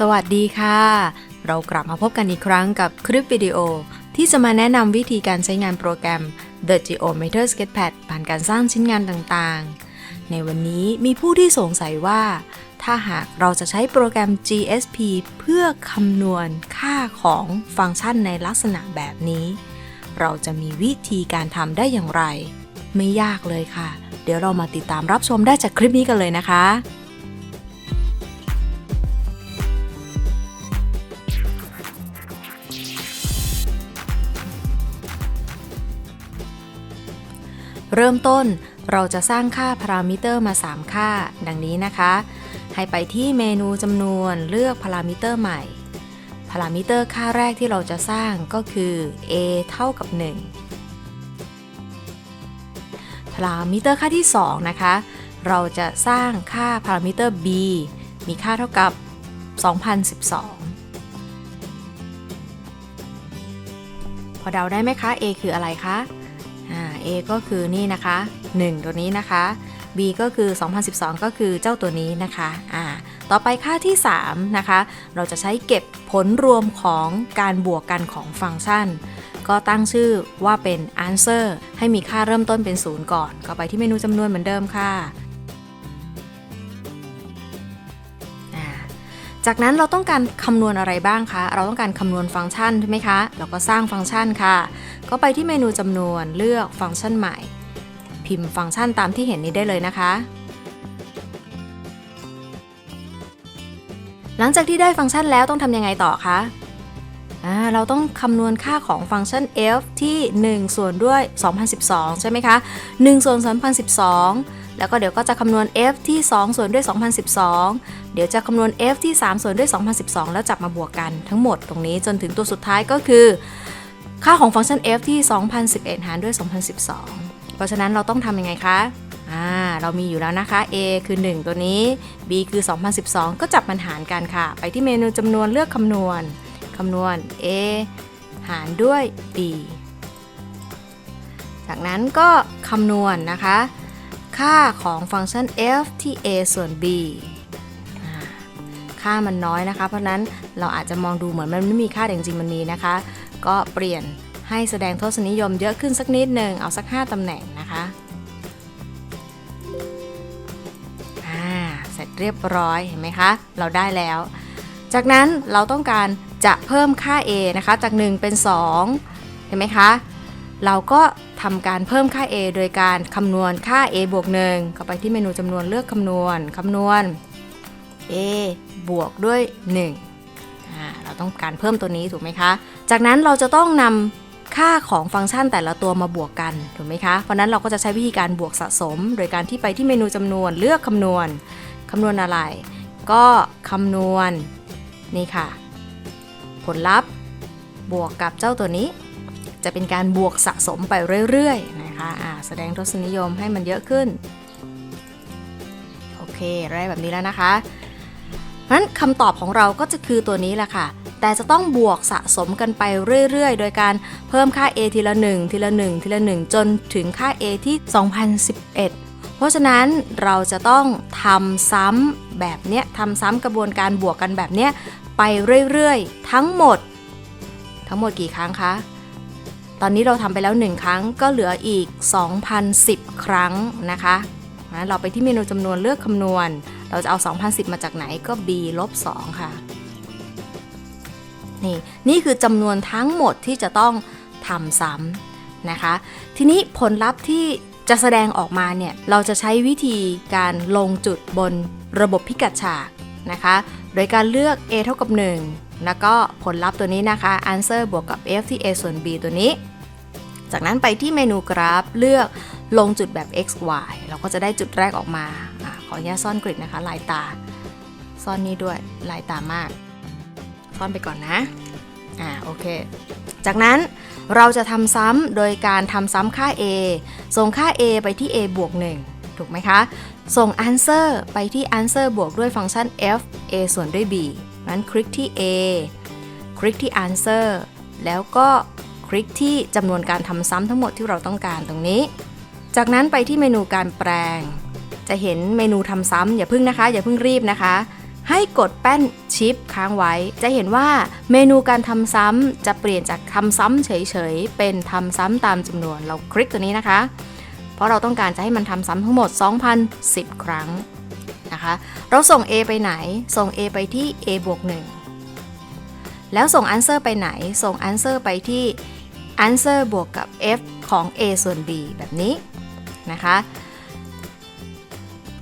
สวัสดีค่ะ เรากลับมาพบกันอีกครั้งกับคลิปวิดีโอ ที่จะมาแนะนำวิธีการใช้งานโปรแกรม The Geometer Sketchpad ผ่านการสร้างชิ้นงานต่างๆ ในวันนี้มีผู้ที่สงสัยว่า ถ้าหากเราจะใช้โปรแกรม GSP เพื่อคำนวณค่าของฟังก์ชันในลักษณะแบบนี้ เราจะมีวิธีการทำได้อย่างไร ไม่ยากเลยค่ะ เดี๋ยวเรามาติดตามรับชมได้จากคลิปนี้กันเลยนะคะ เริ่มต้นเราจะสร้างค่าพารามิเตอร์มา 3 ค่า ดังนี้นะคะ ให้ไปที่เมนูจำนวนเลือกพารามิเตอร์ใหม่ พารามิเตอร์ค่าแรกที่เราจะสร้างก็คือ a เท่ากับ 1 พารามิเตอร์ค่าที่ 2 นะคะ เราจะสร้างค่าพารามิเตอร์ b มีค่าเท่ากับ 2012 พอเดาได้ไหมคะ a คืออะไรคะ A ก็คือนี่นะคะ 1 ตัวนี้นะคะ B ก็คือ 2012 ก็คือเจ้าตัวนี้นะคะอ่าต่อไปค่าที่ 3 นะคะ เราจะใช้เก็บผลรวมของการบวกกันของฟังก์ชัน ก็ตั้งชื่อว่าเป็น answer ให้มีค่าเริ่มต้นเป็น 0 ก่อน ก็ไปที่เมนูจำนวนเหมือนเดิมค่ะ จากนั้นเราต้องการคำนวณอะไรบ้างคะ เราต้องการคำนวณฟังก์ชันใช่ไหมคะ เราก็สร้างฟังก์ชันค่ะ ก็ไปที่เมนูจำนวนเลือกฟังก์ชันใหม่ พิมพ์ฟังก์ชันตามที่เห็นนี้ได้เลยนะคะ หลังจากที่ได้ฟังก์ชันแล้วต้องทำยังไงต่อคะเราต้องคำนวณค่าของฟังก์ชัน f ที่ 1 ส่วนด้วย 2012 ใช่ไหมคะ 1 ส่วน 2012 แล้วก็เดี๋ยวก็จะคำนวณ f ที่ 2 ส่วนด้วย 2012 เดี๋ยวจะคำนวณ f ที่ 3 ส่วนด้วย 2012 แล้วจับมาบวกกันทั้งหมดตรงนี้จนถึงตัวสุดท้ายก็คือ ค่าของฟังก์ชัน f ที่ 2011 หารด้วย 2012 เพราะฉะนั้นเราต้องทำยังไงคะอ่าเรามีอยู่แล้วนะคะ a คือ 1 ตัวนี้ b คือ 2012 ก็จับมันหารกันค่ะ ไปที่เมนูจำนวนเลือกคำนวณคำนวณ a หารด้วย b จากนั้นก็คำนวณนะคะ ค่าของฟังก์ชัน f ที่ a ส่วน b ค่ามันน้อยนะคะ เพราะนั้นเราอาจจะมองดูเหมือนมันไม่มีค่าแต่จริงๆมันมีนะคะ ก็เปลี่ยนให้แสดงทศนิยมเยอะขึ้นสักนิดหนึ่งเอาสัก 5ตำแหน่งนะคะอ่าเสร็จเรียบร้อยเห็นไหมคะ เราได้แล้ว จากนั้นเราต้องการจะเพิ่มค่า a นะคะ จาก 1 เป็น 2 เห็นไหมคะ เราก็ทำการเพิ่มค่า a โดยการคำนวณค่า a บวก1เข้าไปที่เมนูจำนวนเลือกคำนวณคำนวณ a บวกด้วย1เราต้องการเพิ่มตัวนี้ถูกไหมคะ จากนั้นเราจะต้องนำค่าของฟังก์ชันแต่ละตัวมาบวกกันถูกไหมคะ เพราะนั้นเราก็จะใช้วิธีการบวกสะสม โดยการที่ไปที่เมนูจำนวนเลือกคำนวณคำนวณอะไร ก็คำนวณนี่ค่ะ ผลลัพธ์บวกกับเจ้าตัวนี้ จะเป็นการบวกสะสมไปเรื่อยๆนะคะอ่าแสดงทศนิยมให้มันเยอะขึ้น โอเคได้แบบนี้แล้วนะคะเพราะนั้นคำตอบของเราก็จะคือตัวนี้แหละค่ะ แต่จะต้องบวกสะสมกันไปเรื่อยๆ โดยการเพิ่มค่า a ทีละ 1 ทีละ 1 ทีละ 1 จนถึงค่า a ที่ 2011 เพราะฉะนั้นเราจะต้องทำซ้ำแบบเนี้ยทำซ้ำกระบวนการบวกกันแบบเนี้ยไปเรื่อยๆ ทั้งหมด ทั้งหมดกี่ครั้งคะ อนนี้เราทำไปแล้ว 1 ครั้งก็เหลืออีก 2,010 ครั้งนะคะเราไปที่เมนูจำนวนเลือกคำนวณ เราจะเอา 2,010 มาจากไหนก็ b ลบ2ค่ะ นี่นี่คือจำนวนทั้งหมดที่จะต้องทำซ้ำนะคะ ทีนี้ผลลัพธ์ที่จะแสดงออกมาเนี่ย เราจะใช้วิธีการลงจุดบนระบบพิกัดฉากนะคะ โดยการเลือก a เท่ากับ 1 แล้วก็ผลลัพธ์ตัวนี้นะคะ answer บวกกับ f ที่ a ส่วน b ตัวนี้ จากนั้นไปที่เมนูกราฟเลือกลงจุดแบบ x y เราก็จะได้จุดแรกออกมาอขออนุญาตซ่อนกริดนะคะ ลายตา ซ่อนนี้ด้วยลายตามาก ซ่อนไปก่อนนะอ่าโอเค จากนั้นเราจะทำซ้ำโดยการทำซ้ำค่า a ส่งค่า a ไปที่ a บวก1ถูกไหมคะ ส่ง answer ไปที่ answer บวกด้วยฟังก์ชัน f a ส่วนด้วย b งั้นคลิกที่ a คลิกที่ answer แล้วก็ ลิกที่จำนวนการทำซ้ำทั้งหมดที่เราต้องการตรงนี้ จากนั้นไปที่เมนูการแปลง จะเห็นเมนูทำซ้ำอย่าเพิ่งนะคะ อย่าเพิ่งรีบนะคะ ให้กดแป้นชิปค้างไว้ จะเห็นว่าเมนูการทำซ้ำจะเปลี่ยนจากทำซ้ำเฉยๆเป็นทำซ้ำตามจำนวนเราคลิกตัวนี้นะคะ เพราะเราต้องการจะให้มันทำซ้ำทั้งหมด 2,010 ครั้งนะคะ เราส่ง A ไปไหน ส่ง A ไปที่ A บวก1แล้วส่ง answer ไปไหน ส่ง answer ไปที่ answer บวกกับ f ของ a ส่วน b แบบนี้นะคะ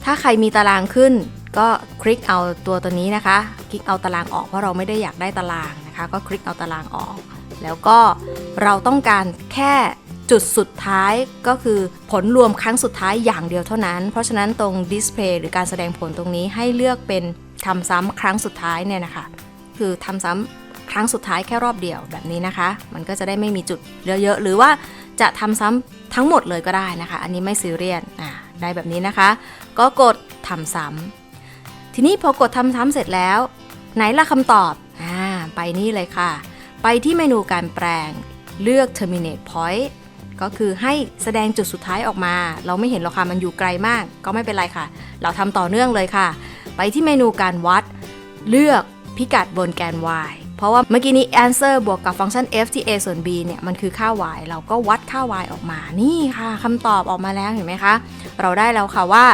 ถ้าใครมีตารางขึ้นก็คลิกเอาตัวตัวนี้นะคะ คลิกเอาตารางออกเพราะเราไม่ได้อยากได้ตารางนะคะ ก็คลิกเอาตารางออก แล้วก็เราต้องการแค่จุดสุดท้ายก็คือผลรวมครั้งสุดท้ายอย่างเดียวเท่านั้น เพราะฉะนั้นตรง display หรือการแสดงผลตรงนี้ให้เลือกเป็นทำซ้ำครั้งสุดท้ายเนี่ยนะคะ คือทำซ้ำ ครั้งสุดท้ายแค่รอบเดียวแบบนี้นะคะ มันก็จะได้ไม่มีจุดเยอะๆหรือว่าจะทำซ้ำทั้งหมดเลยก็ได้นะคะ อันนี้ไม่ซีเรียสอ่าได้แบบนี้นะคะ ก็กดทำซ้ำทีนี้พอกดทำซ้ำเสร็จแล้ว ไหนล่ะคำตอบอ่าไปนี่เลยค่ะ ไปที่เมนูการแปลงเลือก terminate point ก็คือให้แสดงจุดสุดท้ายออกมา เราไม่เห็นหรอกค่ะมันอยู่ไกลมาก ก็ไม่เป็นไรค่ะ เราทำต่อเนื่องเลยค่ะ ไปที่เมนูการวัด เลือกพิกัดบนแกน y เพราะว่าเมื่อกี้นี้ answer บวกกับฟังก์ชัน f ที่ a ส่วน b เนี่ย มันคือค่า y เราก็วัดค่า y ออกมา นี่ค่ะคำตอบออกมาแล้วเห็นไหมคะ เราได้แล้วค่ะว่า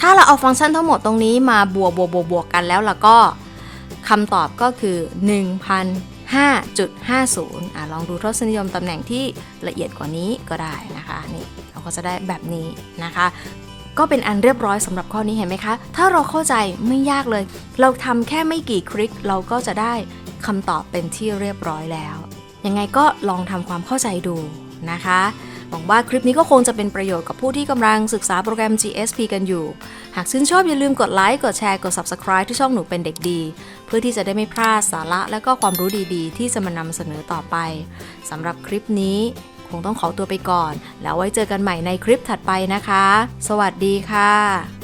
ถ้าเราเอาฟังก์ชันทั้งหมดตรงนี้มาบวกบวกบวกบวกกันแล้วแล้วก็คำตอบก็คือ 1,005.50อะลองดูทศนิยมตำแหน่งที่ละเอียดกว่านี้ก็ได้นะคะนี่เราก็จะได้แบบนี้นะคะ ก็เป็นอันเรียบร้อยสำหรับข้อนี้เห็นไหมคะ ถ้าเราเข้าใจไม่ยากเลย เราทำแค่ไม่กี่คลิกเราก็จะได้คำตอบเป็นที่เรียบร้อยแล้ว ยังไงก็ลองทำความเข้าใจดูนะคะ หวังว่าคลิปนี้ก็คงจะเป็นประโยชน์กับผู้ที่กำลังศึกษาโปรแกรม GSP กันอยู่ หากชื่นชอบอย่าลืมกดไลค์ กดแชร์ กด Subscribe ที่ช่องหนูเป็นเด็กดี เพื่อที่จะได้ไม่พลาดสาระและก็ความรู้ดีๆ ที่จะมานำเสนอต่อไปสำหรับคลิปนี้ งต้องขอตัวไปก่อน แล้วไว้เจอกันใหม่ในคลิปถัดไปนะคะ สวัสดีค่ะ